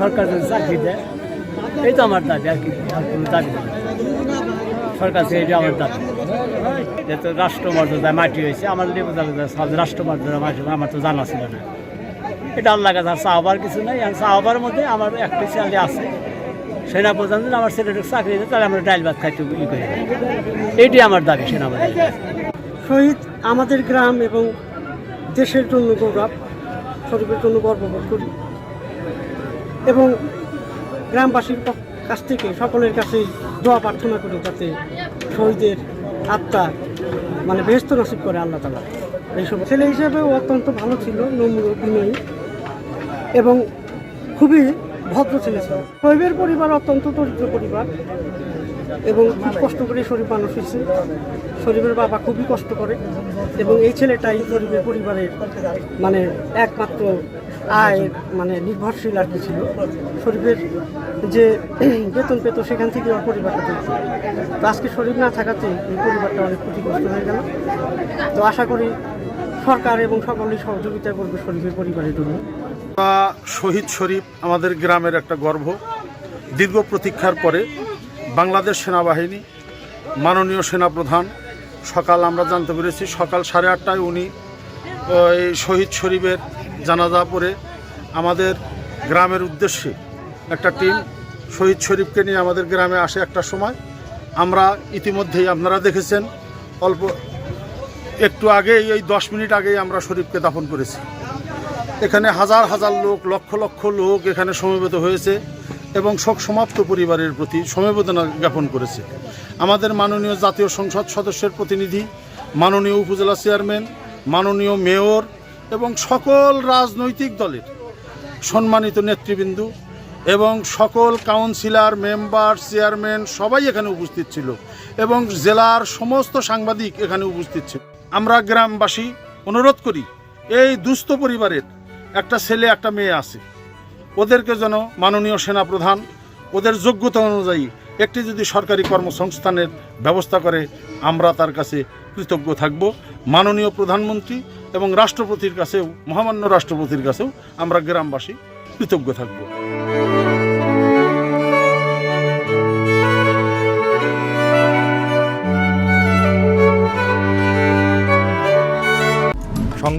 সরকার যদি চাকরি দেয়। এই তো আমার দাবি, আর কি, আর কোনো দাবি সরকার থেকে এটা আমার দাবি। যেহেতু রাষ্ট্রমর্যাদায় মাটি হয়েছে, আমার লেবু জালে রাষ্ট্রমর্যাদা মাটি আমার তো জানা ছিল না। এটা আল্লাহ কাছে চাহবার কিছু নেই, আর চাহবার মধ্যে আমার একটা ছেলে আছে। সেনা প্রধান যদি আমার ছেলেটা চাকরি দেয়, তাহলে আমরা ডাইল ভাত খাইতে ই করি। এইটি আমার দাবি সেনা সেনাবাহিনী শহীদ, আমাদের গ্রাম এবং দেশের জন্য গৌরব শরীফের জন্য গর্ববোধ করি। এবং গ্রামবাসীর কাছ থেকে সকলের কাছে দোয়া প্রার্থনা করে যাতে শহীদের আত্মা মানে বেহস্ত নসিব করে আল্লাহ তালা এইসব ছেলে হিসেবেও অত্যন্ত ভালো ছিল, নম্র, বিনয়ী এবং খুবই ভদ্র ছেলে ছিল। শৈবের পরিবার অত্যন্ত দরিদ্র পরিবার। এবং খুব কষ্ট করে শরীফ মানুষ হয়েছে শরীফের বাবা খুবই কষ্ট করে এবং এই ছেলেটাই শরীফের পরিবারের মানে একমাত্র আয় মানে নির্ভরশীল আর কি ছিল। শরীফের যে বেতন পেত সেখান থেকে ওর পরিবারটা চলছে। তো আজকে শরীফ না থাকাতে এই পরিবারটা অনেক ক্ষতিগ্রস্ত হয়ে গেল। তো আশা করি সরকার এবং সকলেই সহযোগিতা করবে শরীফের পরিবারের জন্য। আমরা শহীদ শরীফ আমাদের গ্রামের একটা গর্ব দীর্ঘ প্রতীক্ষার পরে বাংলাদেশ সেনাবাহিনী, মাননীয় সেনাপ্রধান, সকাল আমরা জানতে পেরেছি, সকাল সাড়ে আটটায় উনি ওই শহীদ শরীফের জানাজা পরে আমাদের গ্রামের উদ্দেশ্যে একটা টিম শহীদ শরীফকে নিয়ে আমাদের গ্রামে আসে একটা সময়। আমরা ইতিমধ্যেই আপনারা দেখেছেন, অল্প একটু আগেই, এই দশ মিনিট আগেই আমরা শরীফকে দাফন করেছি। এখানে হাজার হাজার লোক, লক্ষ লক্ষ লোক এখানে সমবেত হয়েছে। এবং শোক সমাপ্ত পরিবারের প্রতি সমবেদনা জ্ঞাপন করেছে। আমাদের মাননীয় জাতীয় সংসদ সদস্যের প্রতিনিধি, মাননীয় উপজেলা চেয়ারম্যান, মাননীয় মেয়র এবং সকল রাজনৈতিক দলের সম্মানিত নেতৃবৃন্দ এবং সকল কাউন্সিলর, মেম্বার, চেয়ারম্যান সবাই এখানে উপস্থিত ছিল এবং জেলার সমস্ত সাংবাদিক এখানে উপস্থিত ছিল। আমরা গ্রামবাসী অনুরোধ করি, এই দুস্থ পরিবারের একটা ছেলে, একটা মেয়ে আছে। ওদেরকে যেন মাননীয় সেনাপ্রধান ওদের যোগ্যতা অনুযায়ী একটি যদি সরকারি কর্মসংস্থানের ব্যবস্থা করে, আমরা তার কাছে কৃতজ্ঞ থাকব। মাননীয় প্রধানমন্ত্রী এবং রাষ্ট্রপতির কাছেও, মহামান্য রাষ্ট্রপতির কাছেও আমরা গ্রামবাসী কৃতজ্ঞ থাকব।